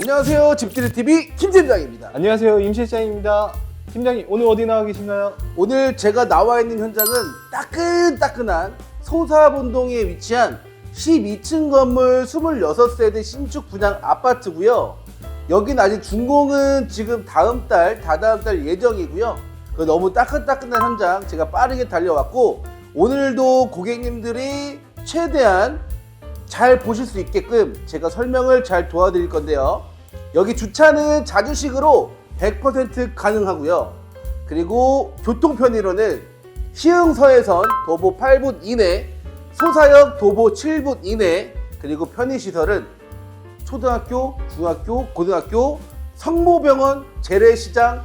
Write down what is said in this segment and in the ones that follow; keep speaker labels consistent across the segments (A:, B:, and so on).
A: 안녕하세요. 집들이 TV 김 팀장입니다.
B: 안녕하세요 임 실장입니다. 팀장님 오늘 어디 나와 계신가요?
A: 오늘 제가 나와 있는 현장은 따끈따끈한 소사본동에 위치한 12층 건물 26세대 신축 분양 아파트고요. 여긴 아직 준공은 지금 다음 달, 다다음 달 예정이고요. 그 너무 따끈따끈한 현장 제가 빠르게 달려왔고 오늘도 고객님들이 최대한 잘 보실 수 있게끔 제가 설명을 잘 도와드릴 건데요. 여기 주차는 자주식으로 100% 가능하고요. 그리고 교통 편의로는 시흥서해선 도보 8분 이내, 소사역 도보 7분 이내, 그리고 편의시설은 초등학교, 중학교, 고등학교, 성모병원, 재래시장,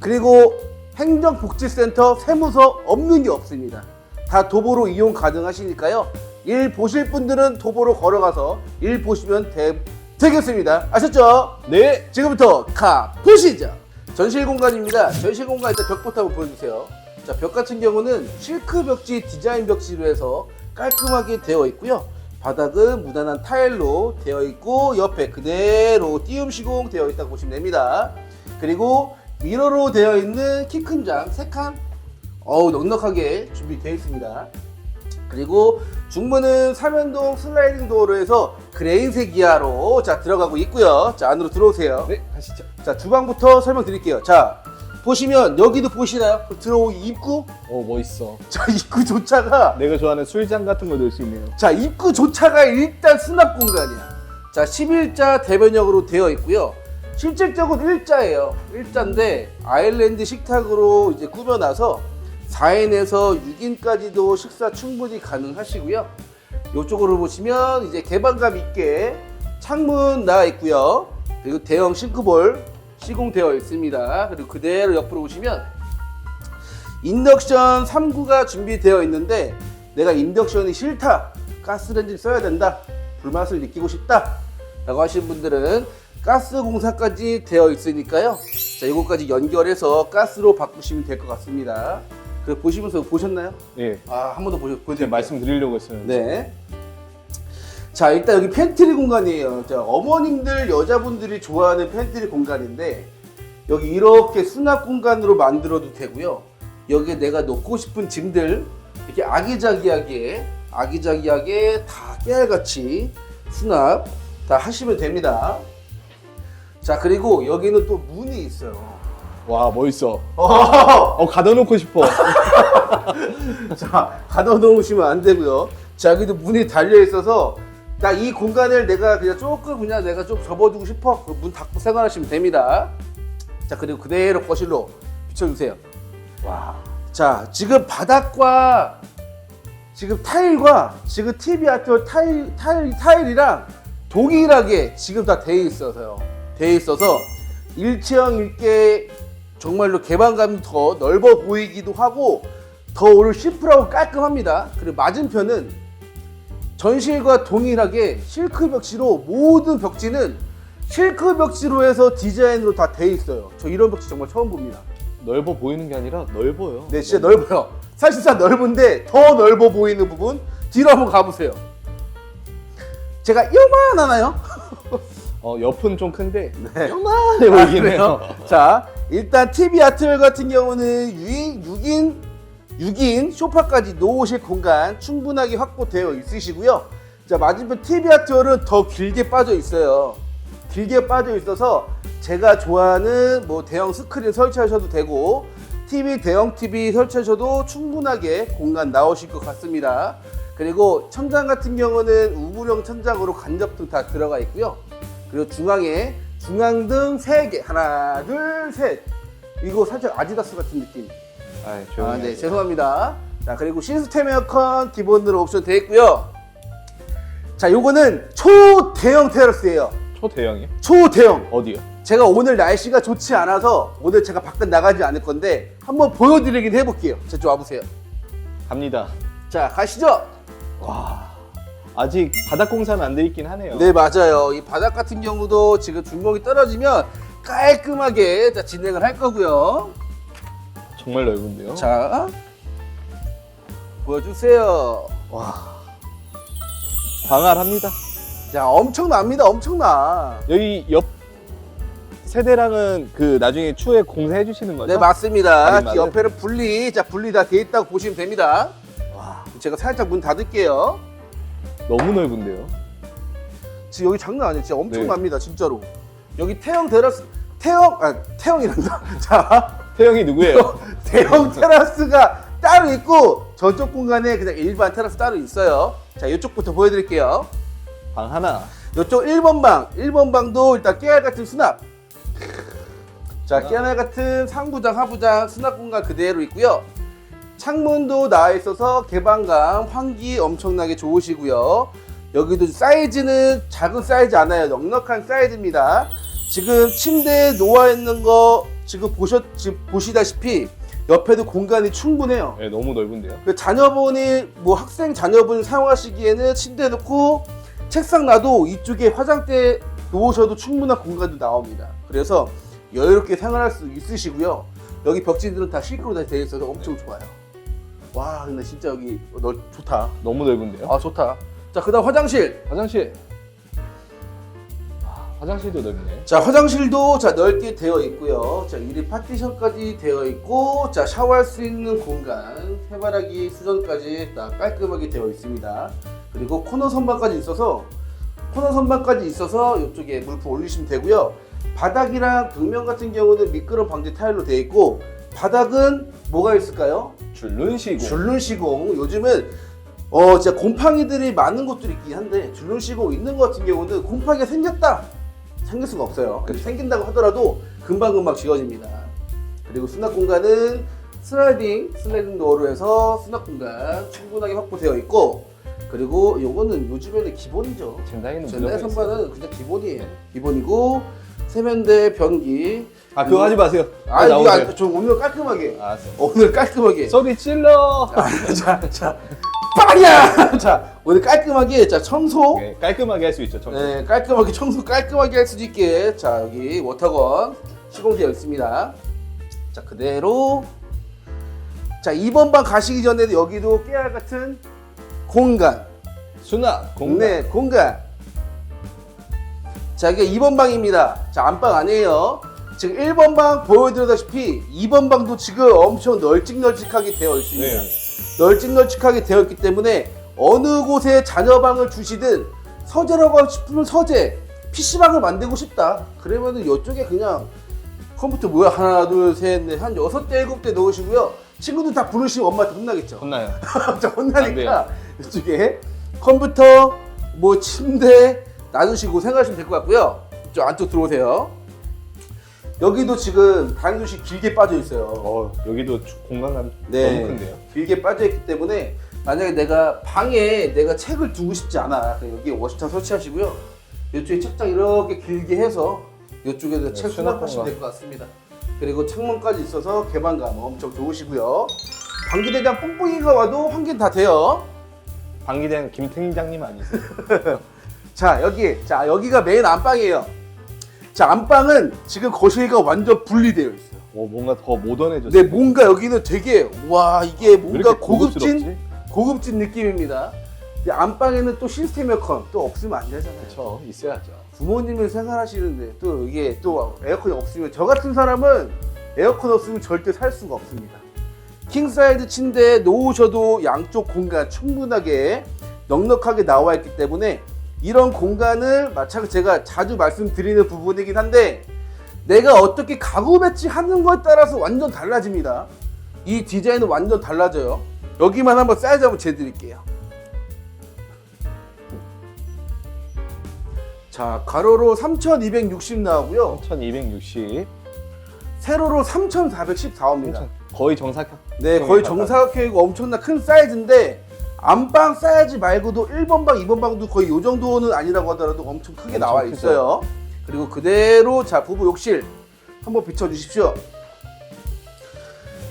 A: 그리고 행정복지센터, 세무서 없는 게 없습니다. 다 도보로 이용 가능하시니까요. 일 보실 분들은 도보로 걸어가서 일 보시면 되, 되겠습니다. 아셨죠?
B: 네.
A: 지금부터 가 보시죠. 전실 공간입니다. 전실 공간 일단 벽부터 한번 보여주세요. 자, 벽 같은 경우는 실크 벽지 디자인 벽지로 해서 깔끔하게 되어 있고요. 바닥은 무난한 타일로 되어 있고 옆에 그대로 띄움 시공 되어 있다고 보시면 됩니다. 그리고 미러로 되어 있는 키 큰 장 3칸 어우 넉넉하게 준비되어 있습니다. 그리고 중문은 삼연동 슬라이딩 도어로해서 그레인색 기아로 자 들어가고 있고요. 자 안으로 들어오세요.
B: 네 가시죠.
A: 자 주방부터 설명드릴게요. 자 보시면 여기도 보시나요? 그 들어오기 입구.
B: 오 멋있어.
A: 자 입구조차가
B: 내가 좋아하는 술잔 같은 거 넣을 수 있네요.
A: 자 입구조차가 일단 수납 공간이야. 자 11자 대변형으로 되어 있고요. 실질적으로 일자예요. 일자인데 아일랜드 식탁으로 이제 꾸며놔서 4인에서 6인까지도 식사 충분히 가능하시고요. 이쪽으로 보시면 이제 개방감 있게 창문 나와 있고요. 그리고 대형 싱크볼 시공되어 있습니다. 그리고 그대로 옆으로 보시면 인덕션 3구가 준비되어 있는데 내가 인덕션이 싫다. 가스레인지를 써야 된다. 불맛을 느끼고 싶다. 라고 하시는 분들은 가스 공사까지 되어 있으니까요. 자, 이거까지 연결해서 가스로 바꾸시면 될 것 같습니다. 그 보시면서 보셨나요?
B: 네.
A: 아, 한 번 더 보여드릴게요.
B: 말씀드리려고 했었는데.
A: 네. 자, 일단 여기 팬트리 공간이에요. 자, 어머님들, 여자분들이 좋아하는 팬트리 공간인데, 여기 이렇게 수납 공간으로 만들어도 되고요. 여기에 내가 놓고 싶은 짐들, 이렇게 아기자기하게, 아기자기하게 다 깨알같이 수납 다 하시면 됩니다. 자, 그리고 여기는 또 문이 있어요.
B: 와 멋있어.
A: 어!
B: 어 가둬놓고 싶어.
A: 자, 가둬놓으시면 안 되고요. 자, 여기도 문이 달려 있어서 나이 공간을 내가 그냥 조금 그냥 내가 좀 접어두고 싶어. 그 문 닫고 생활하시면 됩니다. 자, 그리고 그대로 거실로 비춰주세요.
B: 와.
A: 자, 지금 바닥과 지금 타일과 지금 TV 아트 타일, 타일, 타일이랑 동일하게 지금 다 돼 있어서요. 돼 있어서 일체형 일개 정말로 개방감이 더 넓어 보이기도 하고 더 오늘 심플하고 깔끔합니다. 그리고 맞은편은 전실과 동일하게 실크 벽지로 모든 벽지는 실크 벽지로 해서 디자인으로 다 돼 있어요. 저 이런 벽지 정말 처음 봅니다.
B: 넓어 보이는 게 아니라 넓어요.
A: 네, 진짜 넓어요. 사실상 넓은데 더 넓어 보이는 부분 뒤로 한번 가보세요. 제가 요만하나요?
B: 어 옆은 좀 큰데
A: 네.
B: 요만해 보이긴 해요.
A: 자, 일단 TV 아트월 같은 경우는 6인, 6인, 6인 소파까지 놓으실 공간 충분하게 확보되어 있으시고요. 자, 맞은편 TV 아트월은 더 길게 빠져 있어요. 길게 빠져 있어서 제가 좋아하는 뭐 대형 스크린 설치하셔도 되고 TV 대형 TV 설치하셔도 충분하게 공간 나오실 것 같습니다. 그리고 천장 같은 경우는 우물형 천장으로 간접등 다 들어가 있고요. 그리고 중앙에 중앙등 3개 하나 둘셋 이거 살짝 아디다스 같은 느낌
B: 아
A: 아. 네. 죄송합니다 자 그리고 시스템 에어컨 기본으로 옵션 되어 있고요 자 요거는 초대형 테라스예요
B: 초대형이요?
A: 초대형
B: 어디요?
A: 제가 오늘 날씨가 좋지 않아서 오늘 제가 밖에 나가지 않을 건데 한번 보여드리긴 해볼게요 저쪽 와보세요
B: 갑니다.
A: 자 가시죠
B: 와. 아직 바닥 공사는 안 돼 있긴 하네요.
A: 네 맞아요 이 바닥 같은 경우도 지금 중목이 떨어지면 깔끔하게 자, 진행을 할 거고요
B: 정말 넓은데요.
A: 자 보여주세요
B: 와. 광활합니다.
A: 자 엄청납니다 엄청나
B: 여기 옆 세대랑은 그 나중에 추후에 공사해 주시는 거죠?
A: 네 맞습니다.
B: 가림막을?
A: 옆에는 분리, 자 분리 다 돼 있다고 보시면 됩니다. 와, 제가 살짝 문 닫을게요.
B: 너무 넓은데요.
A: 지금 여기 장난 아니에요. 진짜
B: 네.
A: 엄청납니다, 진짜로. 여기 태형 테라스, 태형, 아 태형이란다. 자,
B: 태영이 누구예요?
A: 대형 테라스가 따로 있고 저쪽 공간에 그냥 일반 테라스 따로 있어요. 자, 이쪽부터 보여드릴게요.
B: 방 하나.
A: 이쪽 1번 방, 1번 방도 일단 깨알 같은 수납. 자, 깨알 같은 상부장, 하부장 수납 공간 그대로 있고요. 창문도 나와 있어서 개방감, 환기 엄청나게 좋으시고요. 여기도 사이즈는 작은 사이즈 않아요. 넉넉한 사이즈입니다. 지금 침대에 놓아 있는 거 지금 보셨 지금 보시다시피 옆에도 공간이 충분해요.
B: 네, 너무 넓은데요.
A: 그 자녀분이 뭐 학생 자녀분 사용하시기에는 침대 놓고 책상 놔도 이쪽에 화장대 놓으셔도 충분한 공간도 나옵니다. 그래서 여유롭게 생활할 수 있으시고요. 여기 벽지들은 다 실크로 다 되어 있어서 엄청 좋아요. 와 근데 진짜 여기 너 좋다.
B: 너무 넓은데요.
A: 아 좋다. 자 그다음 화장실.
B: 화장실. 아, 화장실도 넓네.
A: 자 화장실도 자 넓게 되어 있고요. 자 유리 파티션까지 되어 있고 자 샤워할 수 있는 공간, 해바라기 수전까지 다 깔끔하게 되어 있습니다. 그리고 코너 선반까지 있어서 코너 선반까지 있어서 이쪽에 물품 올리시면 되고요. 바닥이랑 벽면 같은 경우는 미끄럼 방지 타일로 되어 있고 바닥은 뭐가 있을까요?
B: 줄눈 시공.
A: 줄눈 시공. 요즘은 어 진짜 곰팡이들이 많은 곳들이 있긴 한데 줄눈 시공 있는 것 같은 경우는 곰팡이가 생겼다 생길 수가 없어요. 근데 생긴다고 하더라도 금방 금방 지워집니다. 그리고 수납 공간은 슬라이딩 슬라이딩 도어로 해서 수납 공간 충분하게 확보되어 있고 그리고 요거는 요즘에는 기본이죠.
B: 젠다이는 있어요.
A: 선반은 그냥 기본이에요. 기본이고 세면대 변기.
B: 아 그거 하지 마세요.
A: 아
B: 나오세요.
A: 이거 아, 저 오늘 깔끔하게.
B: 알았어.
A: 오늘 깔끔하게.
B: 소리 찔러.
A: 자, 자, 빵이야! 자, 오늘 깔끔하게, 자, 청소.
B: 네, 깔끔하게 할 수 있죠. 청소.
A: 네, 깔끔하게, 청소 깔끔하게 할 수 있게. 자, 여기 워터건 시공되어 있습니다. 자, 그대로. 자, 2번 방 가시기 전에도 여기도 깨알 같은 공간.
B: 수납 공간.
A: 네, 공간. 자, 이게 2번 방입니다. 자, 안방 아니에요. 지금 1번 방 보여드렸다시피 2번 방도 지금 엄청 널찍널찍하게 되어 있습니다.
B: 네.
A: 널찍널찍하게 되어 있기 때문에 어느 곳에 자녀방을 주시든 서재라고 싶으면 서재, PC방을 만들고 싶다. 그러면은 이쪽에 그냥 컴퓨터 뭐야 하나 둘셋넷한 여섯 대 일곱 대 넣으시고요. 친구들 다 부르시면 엄마한테 혼나겠죠.
B: 혼나요.
A: 혼나니까 이쪽에 컴퓨터, 뭐 침대 놔두시고 생각하시면 될 것 같고요. 저 안쪽 들어오세요. 여기도 지금 다용도실 길게 빠져 있어요.
B: 어 여기도 주- 공간감
A: 네.
B: 너무 큰데요.
A: 길게 빠져 있기 때문에 만약에 내가 방에 내가 책을 두고 싶지 않아. 여기 워시장 설치하시고요. 이쪽에 책장 이렇게 길게 해서 이쪽에도
B: 네,
A: 책
B: 수납
A: 수납하시면. 될 것 같습니다. 그리고 창문까지 있어서 개방감 엄청 좋으시고요. 방기대장 뽕뽕이가 와도 환기 다 돼요.
B: 방기된 김 팀장님 아니세요?
A: 자 여기 자 여기가 메인 안방이에요. 자 안방은 지금 거실과 완전 분리되어 있어요.
B: 어 뭔가 더 모던해졌어요.
A: 근데 뭔가 여기는 되게 와 이게
B: 왜
A: 뭔가
B: 이렇게
A: 고급진
B: 고급스럽지?
A: 고급진 느낌입니다. 근데 안방에는 또 시스템 에어컨 또 없으면 안 되잖아요.
B: 그렇죠. 있어야죠.
A: 부모님을 생활하시는데 또 이게 또 에어컨이 없으면 저 같은 사람은 에어컨 없으면 절대 살 수가 없습니다. 킹 사이즈 침대에 놓으셔도 양쪽 공간 충분하게 넉넉하게 나와 있기 때문에 이런 공간을 마찬가지 제가 자주 말씀드리는 부분이긴 한데 내가 어떻게 가구 배치하는 거에 따라서 완전 달라집니다. 이 디자인은 완전 달라져요. 여기만 한번 사이즈 한번 재드릴게요. 자, 가로로 3260 나오고요.
B: 1260.
A: 세로로 3414입니다.
B: 거의 정사각.
A: 네, 거의 정사각형이고 엄청나 큰 사이즈인데 안방 사이즈 말고도 1번 방, 2번 방도 거의 이 정도는 아니라고 하더라도 엄청 크게
B: 엄청
A: 나와
B: 크죠.
A: 있어요. 그리고 그대로 자 부부 욕실 한번 비춰주십시오.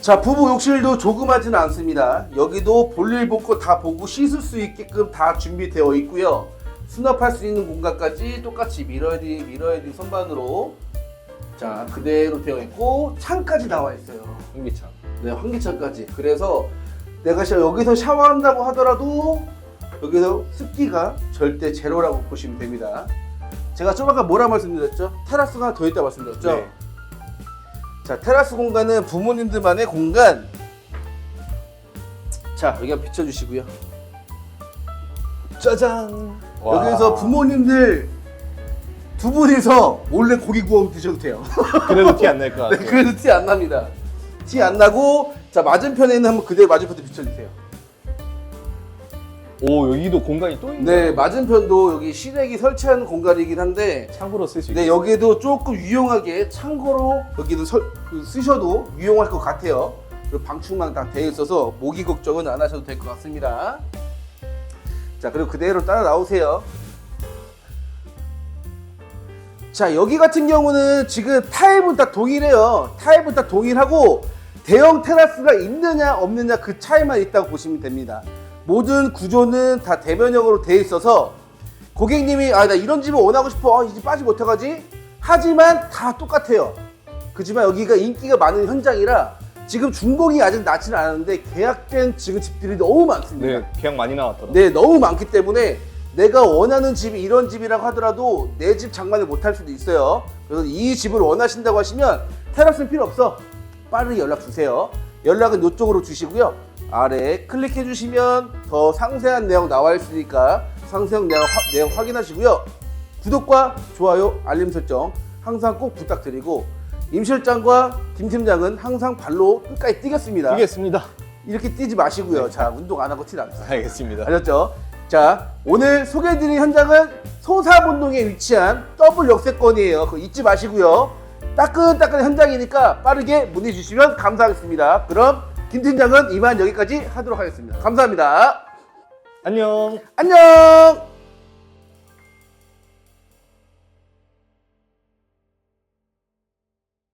A: 자 부부 욕실도 조그마지는 않습니다. 여기도 볼일 볼 거 다 보고 씻을 수 있게끔 다 준비되어 있고요. 수납할 수 있는 공간까지 똑같이 미러디 미러디 선반으로 자 그대로 되어 있고 창까지 나와 있어요.
B: 환기창.
A: 네, 환기창까지. 그래서 내가 샤- 여기서 샤워한다고 하더라도 여기서 습기가 절대 제로라고 보시면 됩니다. 제가 좀 아까 뭐라 말씀드렸죠? 테라스가 더 있다 말씀드렸죠?
B: 네.
A: 자, 테라스 공간은 부모님들만의 공간. 자, 여기 한번 비춰주시고요.
B: 짜잔. 와.
A: 여기서 부모님들 두 분이서 몰래 고기 구워 드셔도 돼요.
B: 그래도 티 안 날것
A: 네,
B: 같아요.
A: 그래도 티 안 납니다. 티 안 나고, 자, 맞은편에 있는 한번 그대로 맞은편도 비춰주세요.
B: 오 여기도 공간이 또 있네.
A: 네, 맞은편도 여기 시래기 설치하는 공간이긴 한데,
B: 창고로 쓸수
A: 네,
B: 있어요.
A: 여기도 조금 유용하게 참고로 여기도 설- 그 쓰셔도 유용할 것 같아요. 그리고 방충망 다 되어 있어서 모기 걱정은 안 하셔도 될 것 같습니다. 자, 그리고 그대로 따라 나오세요. 자, 여기 같은 경우는 지금 타입은 다 동일해요. 타입은 다 동일하고 대형 테라스가 있느냐 없느냐 그 차이만 있다고 보시면 됩니다. 모든 구조는 다 대면형으로 되어 있어서 고객님이 아 나 이런 집을 원하고 싶어. 아, 이 집 빠지 못해가지? 하지만 다 똑같아요. 그지만 여기가 인기가 많은 현장이라 지금 중복이 아직 낮지는 않았는데 계약된 지금 집들이 너무 많습니다.
B: 네 계약 많이 나왔더라.
A: 네 너무 많기 때문에 내가 원하는 집이 이런 집이라고 하더라도 내 집 장만을 못할 수도 있어요. 그래서 이 집을 원하신다고 하시면 테라스는 필요 없어 빠르게 연락 주세요 연락은 이쪽으로 주시고요 아래 클릭해 주시면 더 상세한 내용 나와 있으니까 상세한 내용, 확- 내용 확인하시고요 구독과 좋아요 알림 설정 항상 꼭 부탁드리고 임 실장과 김 팀장은 항상 발로 끝까지 뛰겠습니다
B: 뛰겠습니다.
A: 이렇게 뛰지 마시고요 자 운동 안 하고 티나세요
B: 알겠습니다.
A: 알았죠? 자, 오늘 소개해드린 현장은 소사본동에 위치한 더블 역세권이에요. 그거 잊지 마시고요. 따끈따끈한 현장이니까 빠르게 문의 주시면 감사하겠습니다. 그럼 김 팀장은 이만 여기까지 하도록 하겠습니다. 감사합니다.
B: 안녕.
A: 안녕!